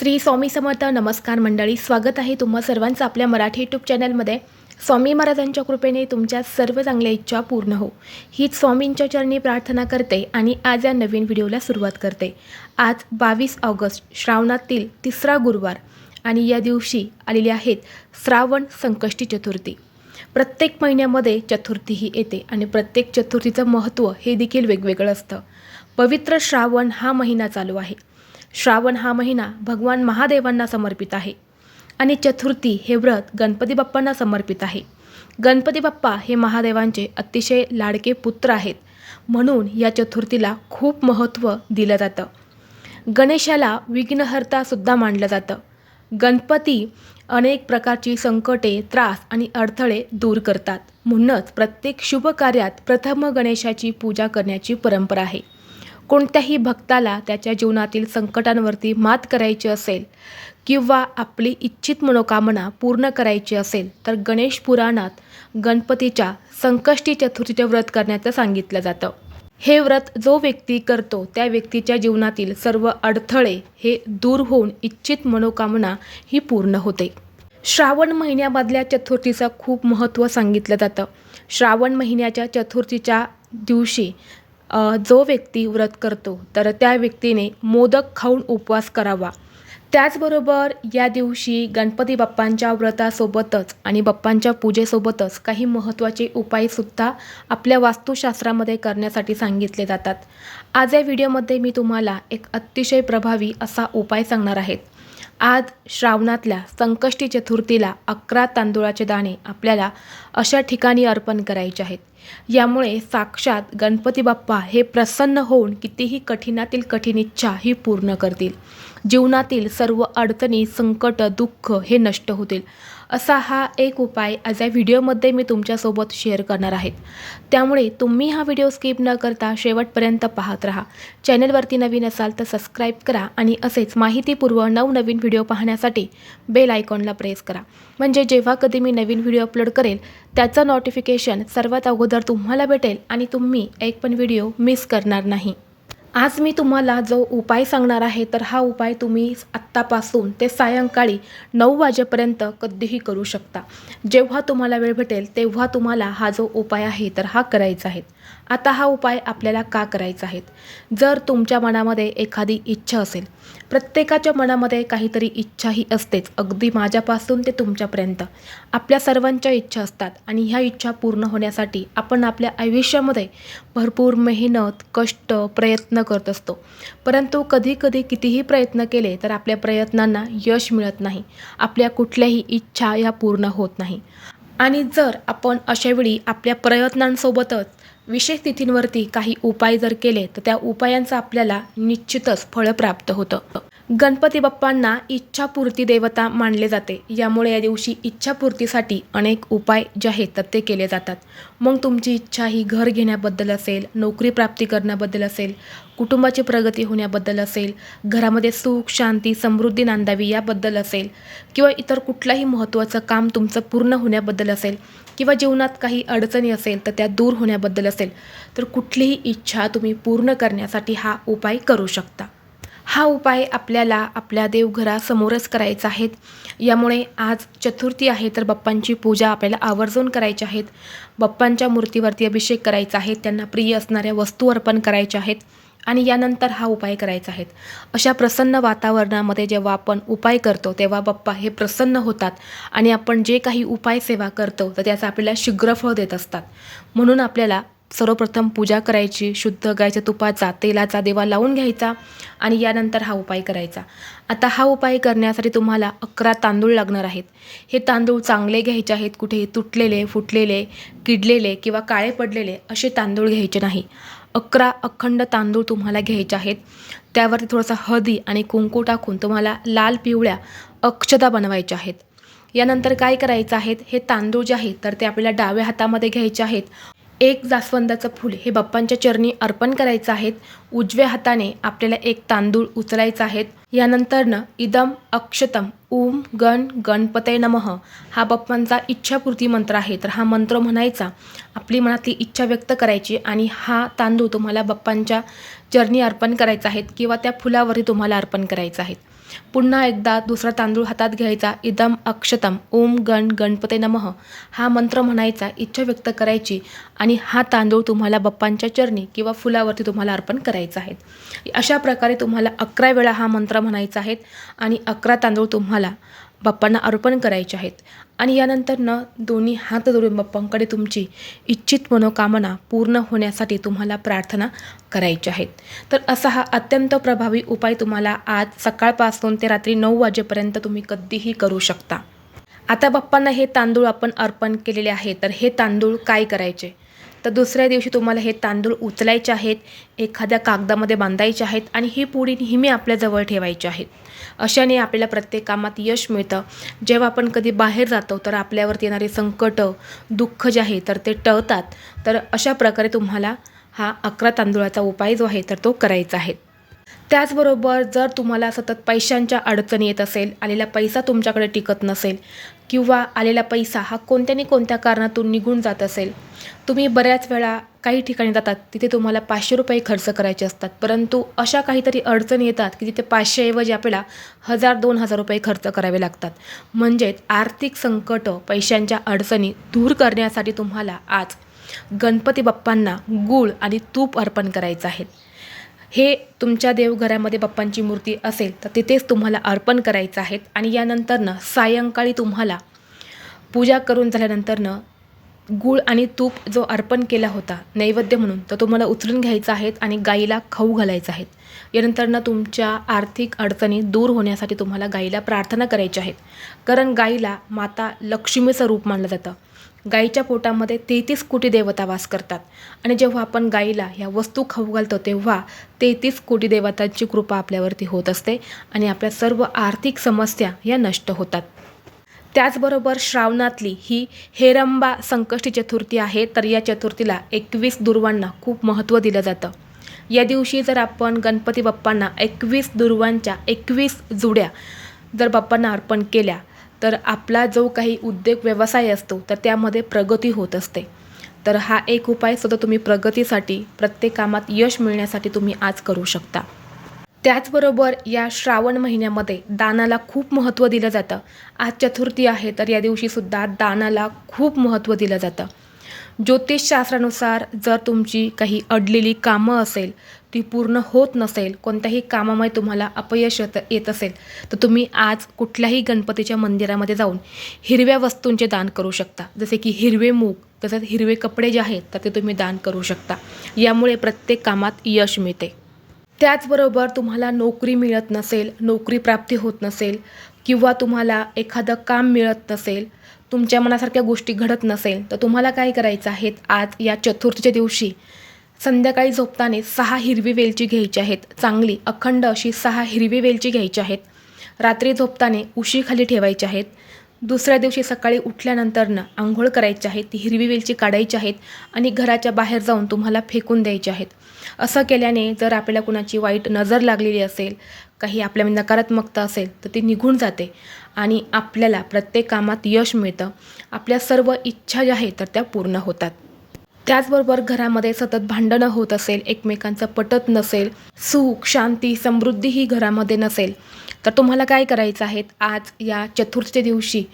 श्री स्वामी समर्थ नमस्कार मंडळी स्वागत आहे तुम्हा सर्वांचं आपल्या मराठी यूट्यूब चॅनलमध्ये स्वामी महाराजांच्या कृपेने तुमच्या सर्व चांगल्या इच्छा पूर्ण हो. हीच स्वामींच्या चरणी प्रार्थना करते आणि आज या नवीन व्हिडिओला सुरुवात करते. आज बावीस ऑगस्ट श्रावणातील तिसरा गुरुवार आणि या दिवशी आलेली आहेत श्रावण संकष्टी चतुर्थी. प्रत्येक महिन्यामध्ये चतुर्थी ही येते आणि प्रत्येक चतुर्थीचं महत्त्व हे देखील वेगवेगळं असतं. पवित्र श्रावण हा महिना चालू आहे. श्रावण हा महिना भगवान महादेवांना समर्पित आहे. आणि चतुर्थी हे व्रत गणपती बाप्पांना समर्पित आहे. गणपती बाप्पा हे महादेवांचे अतिशय लाडके पुत्र आहेत. म्हणून या चतुर्थीला खूप महत्त्व दिलं जातं. गणेशाला विघ्नहर्तासुद्धा मानलं जातं. गणपती अनेक प्रकारची संकटे त्रास आणि अडथळे दूर करतात. म्हणूनच प्रत्येक शुभ कार्यात प्रथम गणेशाची पूजा करण्याची परंपरा आहे. कोणत्याही भक्ताला त्याच्या जीवनातील संकटांवरती मात करायची असेल किंवा आपली इच्छित मनोकामना पूर्ण करायची असेल तर गणेश पुराणात गणपतीच्या संकष्टी चतुर्थीचे व्रत करण्याचं सांगितलं जातं. हे व्रत जो व्यक्ती करतो त्या व्यक्तीच्या जीवनातील सर्व अडथळे हे दूर होऊन इच्छित मनोकामना ही पूर्ण होते. श्रावण महिन्यामधल्या चतुर्थीचं खूप महत्त्व सांगितलं जातं. श्रावण महिन्याच्या चतुर्थीच्या दिवशी जो व्यक्ती व्रत करतो तर त्या व्यक्तीने मोदक खाऊन उपवास करावा. त्याचबरोबर या दिवशी गणपती बाप्पांच्या व्रतासोबतच आणि बाप्पांच्या पूजेसोबतच काही महत्त्वाचे उपायसुद्धा आपल्या वास्तुशास्त्रामध्ये करण्यासाठी सांगितले जातात. आज या व्हिडिओमध्ये मी तुम्हाला एक अतिशय प्रभावी असा उपाय सांगणार आहेत आज श्रावणातल्या संकष्टी चतुर्थीला अकरा तांदूळाचे दाणे आपल्याला अशा ठिकाणी अर्पण करायचे आहेत. यामुळे साक्षात गणपती बाप्पा हे प्रसन्न होऊन कितीही कठीणातील कठीण इच्छा ही पूर्ण करतील. जीवनातील सर्व अडचणी संकट दुःख हे नष्ट होतील. असा हा एक उपाय आज या व्हिडिओमध्ये मी तुमच्यासोबत शेअर करणार आहेत त्यामुळे तुम्ही हा व्हिडिओ स्किप न करता शेवटपर्यंत पाहत राहा. चॅनलवरती नवीन असाल तर सबस्क्राईब करा आणि असेच माहितीपूर्व नवनवीन व्हिडिओ पाहण्यासाठी बेल आयकॉनला प्रेस करा. म्हणजे जेव्हा कधी मी नवीन व्हिडिओ अपलोड करेल त्याचं नोटिफिकेशन सर्वात अगोदर तुम्हाला भेटेल आणि तुम्ही एक पण व्हिडिओ मिस करणार नाही. आज मी तुम्हाला जो उपाय सांगणार आहे तर हा उपाय तुम्ही आत्तापासून ते सायंकाळी नऊ वाजेपर्यंत कधीही करू शकता. जेव्हा तुम्हाला वेळ भेटेल तेव्हा तुम्हाला हा जो उपाय आहे तर हा करायचा आहे. आता हा उपाय आपल्याला का करायचा आहे? जर तुमच्या मनामध्ये एखादी इच्छा असेल प्रत्येकाच्या मनामध्ये काहीतरी इच्छा ही असतेच अगदी माझ्यापासून ते तुमच्यापर्यंत. आपल्या सर्वांच्या इच्छा असतात आणि ह्या इच्छा पूर्ण होण्यासाठी आपण आपल्या आयुष्यामध्ये भरपूर मेहनत कष्ट प्रयत्न करत असतो. परंतु कधी कधी कितीही प्रयत्न केले तर आपल्या प्रयत्नांना यश मिळत नाही. आपल्या कुठल्याही इच्छा या पूर्ण होत नाही. आणि जर आपण अशावेळी आपल्या प्रयत्नांसोबतच विशेष तिथींवरती काही उपाय जर केले तर त्या उपायांचं आपल्याला निश्चितच फळ प्राप्त होतं. गणपती बाप्पांना इच्छापूर्ती देवता मानले जाते. यामुळे या दिवशी इच्छापूर्तीसाठी अनेक उपाय जे आहेत तर ते केले जातात. मग तुमची इच्छा ही घर घेण्याबद्दल असेल नोकरी प्राप्ती करण्याबद्दल असेल कुटुंबाची प्रगती होण्याबद्दल असेल घरामध्ये सुख शांती समृद्धी नांदावी याबद्दल असेल किंवा इतर कुठलंही महत्त्वाचं काम तुमचं पूर्ण होण्याबद्दल असेल किंवा जीवनात काही अडचणी असेल तर त्या दूर होण्याबद्दल असेल तर कुठलीही इच्छा तुम्ही पूर्ण करण्यासाठी हा उपाय करू शकता. हा उपाय आपल्याला आपल्या देवघरासमोरच करायचा आहेत. यामुळे आज चतुर्थी आहे तर बाप्पांची पूजा आपल्याला आवर्जून करायची आहेत. बाप्पांच्या मूर्तीवरती अभिषेक करायचा आहे. त्यांना प्रिय असणाऱ्या वस्तू अर्पण करायच्या आहेत आणि यानंतर हा उपाय करायचा आहेत. अशा प्रसन्न वातावरणामध्ये जेव्हा आपण उपाय करतो तेव्हा बाप्पा हे प्रसन्न होतात आणि आपण जे काही उपाय सेवा करतो तर त्याचं आपल्याला शीघ्रफळ देत असतात. म्हणून आपल्याला सर्वप्रथम पूजा करायची शुद्ध गायच्या तुपाचा तेलाचा देवा लावून घ्यायचा आणि यानंतर हा उपाय करायचा. आता हा उपाय करण्यासाठी तुम्हाला अकरा तांदूळ लागणार आहेत. हे तांदूळ चांगले घ्यायचे आहेत कुठे तुटलेले फुटलेले किडलेले किंवा काळे पडलेले असे तांदूळ घ्यायचे नाही. अकरा अखंड तांदूळ तुम्हाला घ्यायचे आहेत. त्यावरती थोडासा हळदी आणि कुंकू टाकून तुम्हाला लाल पिवळ्या अक्षता बनवायच्या आहेत. यानंतर काय करायचं आहेत हे तांदूळ जे आहेत तर ते आपल्याला डाव्या हातामध्ये घ्यायचे आहेत. एक जास्वंदाचं फूल हे बाप्पांच्या चरणी अर्पण करायचं आहेत. उजव्या हाताने आपल्याला एक तांदूळ उचलायचा आहेत. यानंतरनं इदम अक्षतम ओम गण गणपतय नमः हा बाप्पांचा इच्छापूर्ती मंत्र आहे. तर हा मंत्र म्हणायचा आपली मनातली इच्छा व्यक्त करायची आणि हा तांदूळ तुम्हाला बाप्पांच्या चरणी अर्पण करायचं आहेत किंवा त्या फुलावरही तुम्हाला अर्पण करायचं आहेत. पुन्हा एकदा दुसरा तांदूळ हातात घ्यायचा. इदम अक्षतम. ओम गण गणपते नमः. हा मंत्र म्हणायचा. इच्छा व्यक्त करायची आणि हा तांदूळ तुम्हाला बप्पांच्या चरणी किंवा फुलावरती तुम्हाला अर्पण करायचा आहे अशा प्रकारे तुम्हाला अकरा वेळा हा मंत्र म्हणायचा आहे आणि अकरा तांदूळ तुम्हाला बाप्पांना अर्पण करायचे आहेत. आणि यानंतर न दोन्ही हात जोडून बाप्पांकडे तुमची इच्छित मनोकामना पूर्ण होण्यासाठी तुम्हाला प्रार्थना करायच्या आहेत. तर असा हा अत्यंत प्रभावी उपाय तुम्हाला आज सकाळपासून ते रात्री नऊ वाजेपर्यंत तुम्ही कधीही करू शकता. आता बाप्पांना हे तांदूळ आपण अर्पण केलेले आहे. तर हे तांदूळ काय करायचे? तर दुसऱ्या दिवशी तुम्हाला हे तांदूळ उचलायचे आहेत एखाद्या कागदामध्ये बांधायचे आहेत आणि ही पोळी नेहमी आपल्याजवळ ठेवायची आहेत अशाने आपल्याला प्रत्येक कामात यश मिळतं. जेव्हा आपण कधी बाहेर जातो तर आपल्यावरती येणारे संकटं दुःख जे आहे तर ते टळतात. तर अशा प्रकारे तुम्हाला हा अकरा तांदूळाचा उपाय जो आहे तर तो करायचा आहे. त्याचबरोबर जर तुम्हाला सतत पैशांच्या अडचणी येत असेल आलेला पैसा तुमच्याकडे टिकत नसेल किंवा आलेला पैसा हा कोणत्या कोणत्या कारणातून निघून जात असेल? तुम्ही बऱ्याच वेळा काही ठिकाणी जातात तिथे तुम्हाला पाचशे रुपये खर्च करायचे असतात. परंतु अशा काहीतरी अडचणी येतात की तिथे पाचशेऐवजी आपल्याला हजार दोन हजार रुपये खर्च करावे लागतात. म्हणजेच आर्थिक संकट पैशांच्या अडचणी दूर करण्यासाठी तुम्हाला आज गणपती बाप्पांना गूळ आणि तूप अर्पण करायचं आहे. हे तुमच्या देवघरामध्ये बाप्पांची मूर्ती असेल तर तिथेच तुम्हाला अर्पण करायचं आहेत. आणि यानंतरनं सायंकाळी तुम्हाला पूजा करून झाल्यानंतरनं गूळ आणि तूप जो अर्पण केला होता नैवेद्य म्हणून तर तुम्हाला उचलून घ्यायचा आहेत आणि गाईला खाऊ घालायचं आहेत. यानंतरनं तुमच्या आर्थिक अडचणी दूर होण्यासाठी तुम्हाला गाईला प्रार्थना करायची आहेत. कारण गाईला माता लक्ष्मीचं रूप मानलं जातं. गाईच्या पोटामध्ये तेहतीस कोटी देवता वास करतात. आणि जेव्हा आपण गाईला ह्या वस्तू खाऊ घालतो तेव्हा तेहतीस कोटी देवतांची कृपा आपल्यावरती होत असते आणि आपल्या सर्व आर्थिक समस्या या नष्ट होतात. त्याचबरोबर श्रावणातली ही हेरंबा संकष्टी चतुर्थी आहे तर या चतुर्थीला एकवीस दुर्वांना खूप महत्त्व दिलं जातं. या दिवशी जर आपण गणपती बाप्पांना एकवीस दुर्वांच्या एकवीस जुड्या जर बाप्पांना अर्पण केल्या तर आपला जो काही उद्योग व्यवसाय असतो तर त्यामध्ये प्रगती होत असते. तर हा एक उपाय सुद्धा तुम्ही प्रगतीसाठी प्रत्येक कामात यश मिळण्यासाठी तुम्ही आज करू शकता. त्याचबरोबर या श्रावण महिन्यामध्ये दानाला खूप महत्त्व दिलं जातं. आज चतुर्थी आहे तर या दिवशीसुद्धा दानाला खूप महत्त्व दिलं जातं. ज्योतिषशास्त्रानुसार जर तुमची काही अडलेली कामं असेल ती पूर्ण होत नसेल कोणत्याही कामामुळे तुम्हाला अपयश येत येत असेल तर तुम्ही आज कुठल्याही गणपतीच्या मंदिरामध्ये जाऊन हिरव्या वस्तूंचे दान करू शकता. जसे की हिरवे मूग तसेच हिरवे कपडे जे आहेत तर ते तुम्ही दान करू शकता. यामुळे प्रत्येक कामात यश मिळते. त्याचबरोबर तुम्हाला नोकरी मिळत नसेल नोकरी प्राप्ती होत नसेल किंवा तुम्हाला एखादं काम मिळत नसेल तुमच्या मनासारख्या गोष्टी घडत नसेल तर तुम्हाला काय करायचं आहेत आज या चतुर्थीच्या दिवशी संध्याकाळी झोपताना सहा हिरवी वेलची घ्यायची आहेत. चांगली अखंड अशी सहा हिरवी वेलची घ्यायची आहेत. रात्री झोपताना उशीखाली ठेवायची आहेत. दुसऱ्या दिवशी सकाळी उठल्यानंतरनं आंघोळ करायची आहे. ती हिरवी वेलची काढायची आहेत आणि घराच्या बाहेर जाऊन तुम्हाला फेकून द्यायची आहेत. असं केल्याने जर आपल्याला कुणाची वाईट नजर लागलेली असेल काही आपल्यामध्ये नकारात्मकता असेल तर ती निघून जाते आणि आपल्याला प्रत्येक कामात यश मिळतं. आपल्या सर्व इच्छा ज्या आहेत तर त्या पूर्ण होतात. त्याचबरोबर घरामध्ये सतत भांडणं होत असेल एकमेकांचं पटत नसेल सुख शांती समृद्धी ही घरामध्ये नसेल. तर तुम्हाला काय करायचं आहे? आज या चतुर्थच्या दिवशी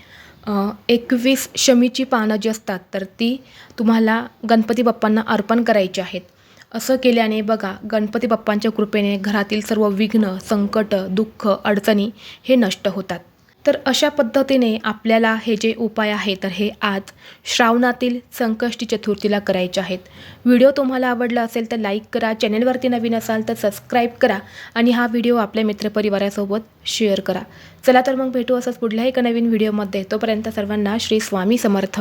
एकवीस शमीची पानं जी असतात तर ती तुम्हाला गणपती बाप्पांना अर्पण करायची आहेत. असं केल्याने बघा गणपती बाप्पांच्या कृपेने घरातील सर्व विघ्न संकट दुःख अडचणी हे नष्ट होतात. तर अशा पद्धतीने आपल्याला हे जे उपाय आहे तर हे आज श्रावणातील संकष्टी चतुर्थीला करायचे आहेत. व्हिडिओ तुम्हाला आवडला असेल तर लाईक करा चॅनेलवरती नवीन असाल तर सबस्क्राईब करा आणि हा व्हिडिओ आपल्या मित्रपरिवारासोबत शेअर करा. चला तर मग भेटू असंच पुढल्याही एका नवीन व्हिडिओमध्ये. तोपर्यंत सर्वांना श्री स्वामी समर्थ.